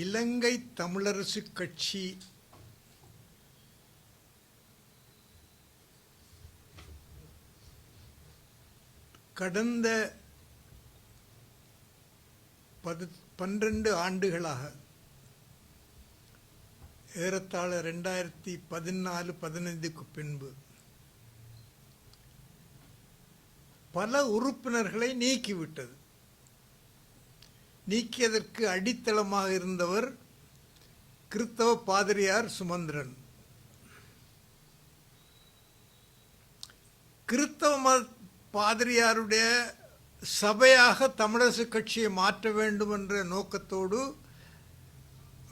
இலங்கை தமிழரசு கட்சி கடந்த பது பன்னிரண்டு ஆண்டுகளாக ஏறத்தாழ ரெண்டாயிரத்தி பதினாலு பதினைந்துக்கு பின்பு பல உறுப்பினர்களை நீக்கிவிட்டது. நீக்கியதற்கு அடித்தளமாக இருந்தவர் கிறித்தவ பாதிரியார் சுமந்திரன். கிறித்தவ மத பாதிரியாருடைய சபையாக தமிழரசு கட்சியை மாற்ற வேண்டும் என்ற நோக்கத்தோடு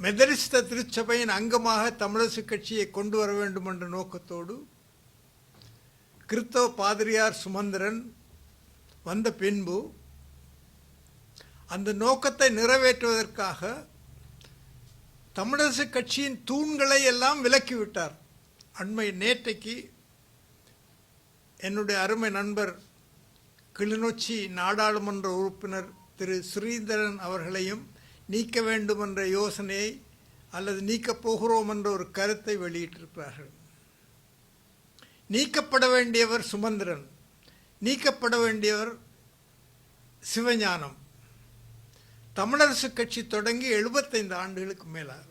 மெதரிஸ்த திருச்சபையின் அங்கமாக தமிழரசு கட்சியை கொண்டு வர வேண்டும் என்ற நோக்கத்தோடு கிறித்தவ பாதிரியார் சுமந்திரன் வந்த பின்பு அந்த நோக்கத்தை நிறைவேற்றுவதற்காக தமிழரசு கட்சியின் தூண்களை எல்லாம் விலக்கிவிட்டார். அண்மை நேற்றைக்கு என்னுடைய அருமை நண்பர் கிளிநொச்சி நாடாளுமன்ற உறுப்பினர் திரு ஸ்ரீதரன் அவர்களையும் நீக்க வேண்டும் என்ற யோசனையை அல்லது நீக்கப் போகிறோம் என்ற ஒரு கருத்தை வெளியிட்டிருக்கிறார்கள் நீக்கப்பட வேண்டியவர் சுமந்திரன் நீக்கப்பட வேண்டியவர் சிவஞானம். தமிழரசு கட்சி தொடங்கி எழுபத்தைந்து ஆண்டுகளுக்கு மேலாகும்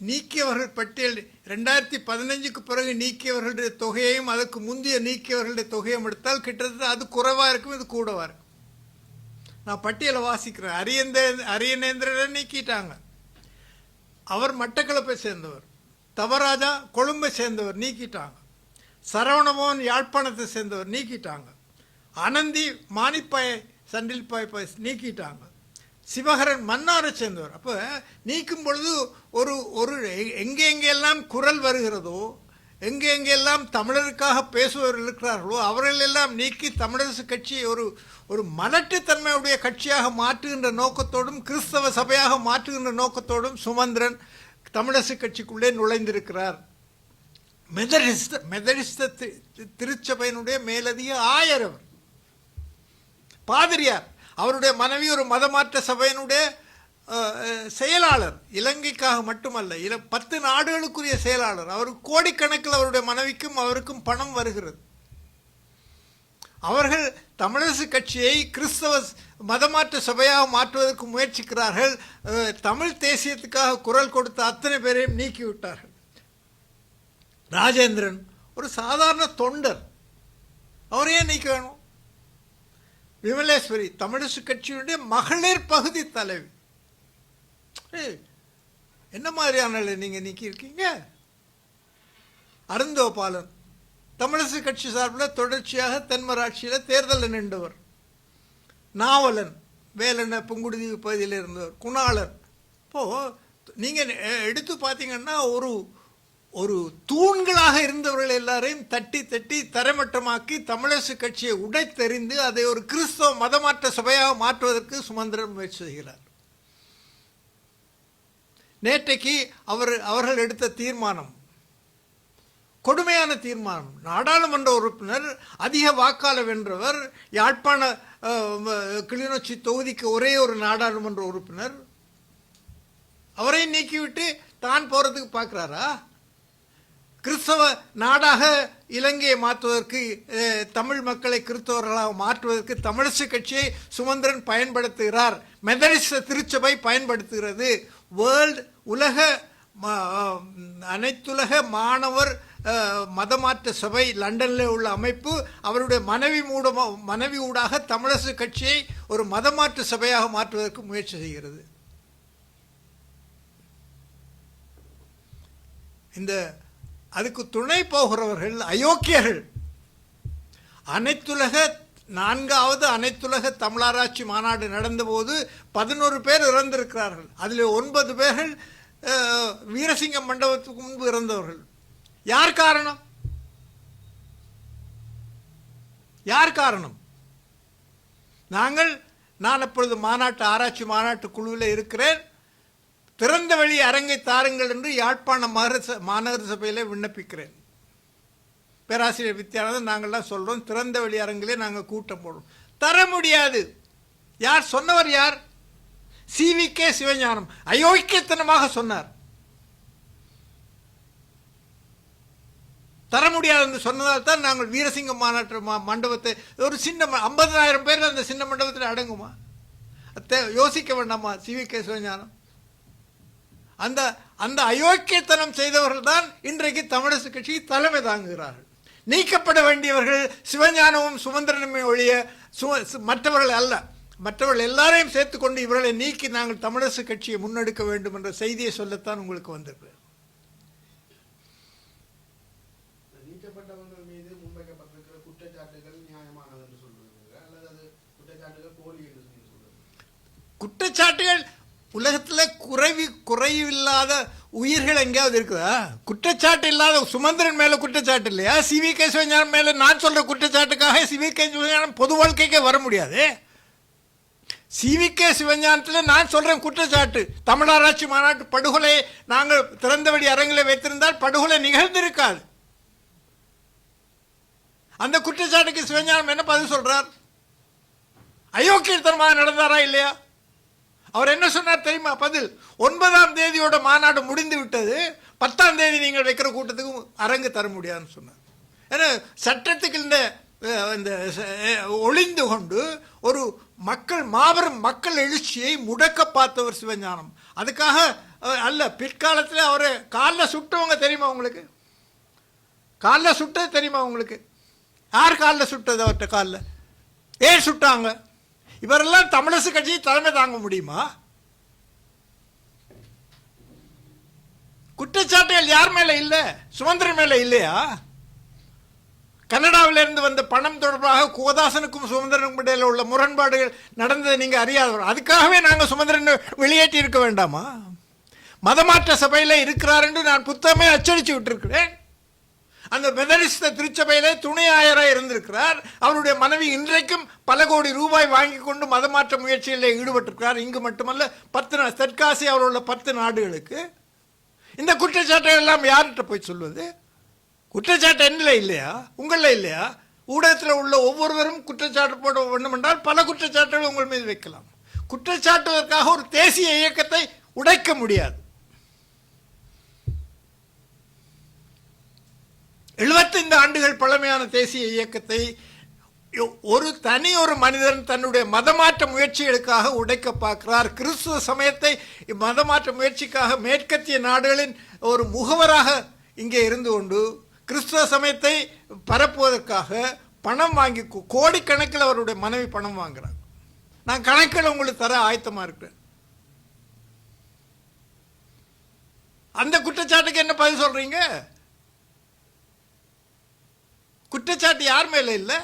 நீக்கியவர்கள் பட்டியல் ரெண்டாயிரத்தி பதினஞ்சுக்கு பிறகு நீக்கியவர்களுடைய தொகையையும் அதற்கு முந்தைய நீக்கியவர்களுடைய தொகையும் எடுத்தால் கிட்டத்தட்ட அது குறைவாக இருக்கும் இது கூடவாக இருக்கும். நான் பட்டியலை வாசிக்கிறேன். அரியந்தே அரியநேந்திரனை நீக்கிட்டாங்க. அவர் மட்டக்களப்பை சேர்ந்தவர். தவராஜா கொழும்பை சேர்ந்தவர் நீக்கிட்டாங்க. சரவணபவன் யாழ்ப்பாணத்தை சேர்ந்தவர் நீக்கிட்டாங்க. அனந்தி மானிப்பாய் சண்டில்பாய் பாய் நீக்கிட்டாங்க. சிவகரன் மன்னாரை சேர்ந்தவர். அப்போ நீக்கும் பொழுது ஒரு ஒரு எங்கெங்கெல்லாம் எங்கே எங்கெல்லாம் குரல் வருகிறதோ எங்கே எங்கெல்லாம் தமிழருக்காக பேசுபவர்கள் இருக்கிறார்களோ அவர்கள் எல்லாம் நீக்கி தமிழரசு கட்சியை ஒரு ஒரு மலட்டுத்தன்மையுடைய கட்சியாக மாற்றுகின்ற நோக்கத்தோடும் கிறிஸ்தவ சபையாக மாற்றுகின்ற நோக்கத்தோடும் சுமந்திரன் தமிழரசு கட்சிக்குள்ளே நுழைந்திருக்கிறார். மெதரிஸ்த மெதரிஸ்த தி- திருச்சபையினுடைய மேலதிக ஆயர் அவர். பாதிரியார் அவருடைய மனைவி ஒரு மதமாற்ற சபையினுடைய செயலாளர். இலங்கைக்காக மட்டுமல்ல இல பத்து நாடுகளுக்குரிய செயலாளர். அவருக்கு கோடிக்கணக்கில் அவருடைய மனைவிக்கும் அவருக்கும் பணம் வருகிறது. அவர்கள் தமிழரசு கட்சியை கிறிஸ்தவ மதமாற்ற சபையாக மாற்றுவதற்கு முயற்சிக்கிறார்கள். தமிழ் தேசியத்துக்காக குரல் கொடுத்த அத்தனை பேரையும் நீக்கிவிட்டார்கள். ராஜேந்திரன் ஒரு சாதாரண தொண்டர். அவரையே நீக்க வேணும். விமலேஸ்வரி தமிழிசு கட்சியுடைய மகளிர் பகுதி தலைவி. ஏய், என்ன மாதிரியான நீங்கள் நீக்கியிருக்கீங்க? அருந்தோபாலன் தமிழிசு கட்சி சார்பில் தொடர்ச்சியாக தென்மராட்சியில் தேர்தலில் நின்றவர். நாவலன் வேலன புங்குடுதீவு பகுதியில் இருந்தவர். குணாளன். இப்போது நீங்கள் எடுத்து பார்த்தீங்கன்னா ஒரு ஒரு தூண்களாக இருந்தவர்கள் எல்லாரையும் தட்டி தட்டி தரைமட்டமாக்கி தமிழரசு கட்சியை உடைத்தெறிந்து அதை ஒரு கிறிஸ்தவ மதமாற்ற சபையாக மாற்றுவதற்கு சுமந்திரன் முயற்சி செய்கிறார். நேற்றைக்கு அவர் அவர்கள் எடுத்த தீர்மானம் கொடுமையான தீர்மானம். நாடாளுமன்ற உறுப்பினர் அதிக வாக்காள வென்றவர் யாழ்ப்பாண கிளிநொச்சி தொகுதிக்கு ஒரே ஒரு நாடாளுமன்ற உறுப்பினர். அவரை நீக்கிவிட்டு தான் போறதுக்கு பார்க்குறாரா? கிறிஸ்தவ நாடாக இலங்கையை மாற்றுவதற்கு தமிழ் மக்களை கிறிஸ்தவர்களாக மாற்றுவதற்கு தமிழரசு கட்சியை சுமந்திரன் பயன்படுத்துகிறார். மெதரிச திருச்சபை பயன்படுத்துகிறது. வேர்ல்ட் உலக ம- அனைத்துலக மாணவர் மதமாற்ற சபை லண்டனில் உள்ள அமைப்பு அவருடைய மனைவி மூடமாக மனைவி ஊடாக தமிழரசு கட்சியை ஒரு மதமாற்று சபையாக மாற்றுவதற்கு முயற்சி செய்கிறது. இந்த அதுக்கு துணை போகிறவர்கள் அயோக்கியர்கள். அனைத்துலக நான்காவது அனைத்துலக தமிழராட்சி மாநாடு நடந்தபோது பதினோரு பேர் இறந்திருக்கிறார்கள். அதில் ஒன்பது பேர்கள் வீரசிங்க வீரசிங்கம் மண்டபத்துக்கு முன்பு இறந்தவர்கள். யார் காரணம்? யார் காரணம்? நாங்கள் நான் அப்பொழுது மாநாட்டு ஆராய்ச்சி மாநாட்டு குழுவில் இருக்கிறேன். திறந்த வழி அரங்கை தாருங்கள் என்று யாழ்ப்பாண மாநகர ச- மாநகர சபையில் விண்ணப்பிக்கிறேன். பேராசிரியர் வித்யானந்தன் நாங்கள்லாம் சொல்கிறோம் திறந்த வழி அரங்கிலே நாங்கள் கூட்டம் போடுறோம். தர முடியாது. யார் சொன்னவர் யார்? சிவி கே சிவஞானம் அயோக்கியத்தனமாக சொன்னார். தர முடியாது என்று சொன்னதால் தான் நாங்கள் வீரசிங்க மாநாட்டு மண்டபத்தை ஒரு சின்ன ஐம்பதனாயிரம் பேர் அந்த சின்ன மண்டபத்தில் அடங்குமா? அத்தை- யோசிக்க வேண்டாமா சிவி கே சிவஞானம்? அந்த அந்த அயோக்கியத்தனம் செய்தவர்கள் தான் இன்றைக்கு தமிழரசு கட்சி தலைமை தாங்குகிறார்கள். நீக்கப்பட வேண்டியவர்கள் சிவஞானமும் சுமந்திரனுமே ஒழிய சு- மற்றவர்கள் அல்ல. மற்றவர்கள் எல்லாரையும் சேர்த்துக்கொண்டு இவர்களை நீக்கி நாங்கள் தமிழரசு கட்சியை முன்னெடுக்க வேண்டும் என்ற செய்தியை சொல்லத்தான் உங்களுக்கு முன்வைக்கப்பட்டிருக்கிற குற்றச்சாட்டுகள் உலகத்தில் குறைவி குறைவில்லாத உயிர்கள் எங்கேயாவது இருக்குதா? குற்றச்சாட்டு இல்லாத சுமந்திரன் மேலே குற்றச்சாட்டு இல்லையா? சிவி கே சிவஞானம் மேலே நான் சொல்கிற குற்றச்சாட்டுக்காக சிவி கே சிவஞானம் பொது வாழ்க்கைக்கே வர முடியாது. சிவி கே சிவஞானத்தில் நான் சொல்கிறேன் குற்றச்சாட்டு தமிழராட்சி மாநாட்டு படுகொலை நாங்கள் திறந்தபடி அரங்கில் வைத்திருந்தால் படுகொலை நிகழ்ந்திருக்காது. அந்த குற்றச்சாட்டுக்கு சிவஞானம் என்ன பதில் சொல்கிறார் அயோக்கியத்தனமாக நடந்தாரா இல்லையா? அவர் என்ன சொன்னார் தெரியுமா? பதில் ஒன்பதாம் தேதியோட மாநாடு முடிந்து விட்டது பத்தாம் தேதி நீங்கள் வைக்கிற கூட்டத்துக்கு அரங்கு தர முடியாதுன்னு சொன்னார். ஏன்னா சட்டத்துக்கு இந்த இந்த ஒளிந்து கொண்டு ஒரு மக்கள் மாபெரும் மக்கள் எழுச்சியை முடக்க பார்த்தவர் சிவஞானம். அதுக்காக அல்ல பிற்காலத்தில் அவரை காலில் சுட்டவங்க தெரியுமா உங்களுக்கு? காலில் சுட்டது தெரியுமா உங்களுக்கு? யார் காலில் சுட்டது அவர்கிட்ட காலில்? ஏன் சுட்டாங்க? இவரெல்லாம் தமிழரசு கட்சியை தலைமை தாங்க முடியுமா? குற்றச்சாட்டுகள் யார் மேல இல்லை? சுமந்திரன் மேல இல்லையா? கனடாவிலிருந்து வந்த பணம் தொடர்பாக கோதாசனுக்கும் சுமந்திரனுக்கும் இடையில உள்ள முரண்பாடுகள் நடந்ததை நீங்கள் அறியாதவர். அதுக்காகவே நாங்கள் சுமந்திரன் வெளியேற்றி இருக்க வேண்டாமா? மதமாற்ற சபையில் இருக்கிறார் என்று நான் புத்தகமே அச்சடித்து விட்டுருக்கிறேன். அந்த மெதடிஸ்த திருச்சபையிலே துணை ஆயராக இருந்திருக்கிறார். அவருடைய மனைவி இன்றைக்கும் பல கோடி ரூபாய் வாங்கி கொண்டு மதமாற்ற முயற்சியில் ஈடுபட்டிருக்கிறார். இங்கு மட்டுமல்ல பத்து நாள் தெற்காசிய அவருள்ள உள்ள பத்து நாடுகளுக்கு. இந்த குற்றச்சாட்டை எல்லாம் யார்கிட்ட போய் சொல்வது? குற்றச்சாட்டு என்னில் இல்லையா? உங்களில் இல்லையா? ஊடகத்தில் உள்ள ஒவ்வொருவரும் குற்றச்சாட்டு போட வேண்டும் என்றால் பல குற்றச்சாட்டுகள் உங்கள் மீது வைக்கலாம். குற்றச்சாட்டுவதற்காக ஒரு தேசிய இயக்கத்தை உடைக்க முடியாது. எழுபத்தைந்து ஆண்டுகள் பழமையான தேசிய இயக்கத்தை ஒரு தனி ஒரு மனிதன் தன்னுடைய மதமாற்ற முயற்சிகளுக்காக உடைக்க பார்க்கிறார். கிறிஸ்துவ சமயத்தை மதமாற்ற முயற்சிக்காக மேற்கத்திய நாடுகளின் ஒரு முகவராக இங்கே இருந்து கொண்டு கிறிஸ்துவ சமயத்தை பரப்புவதற்காக பணம் வாங்கி கோடிக்கணக்கில் அவருடைய மனைவி பணம் வாங்குறாங்க. நான் கணக்கில் உங்களுக்கு தர ஆயத்தமாக இருக்கிறேன். அந்த குற்றச்சாட்டுக்கு என்ன பதில் சொல்றீங்க? குற்றச்சாட்டு யார் மேல இல்லை?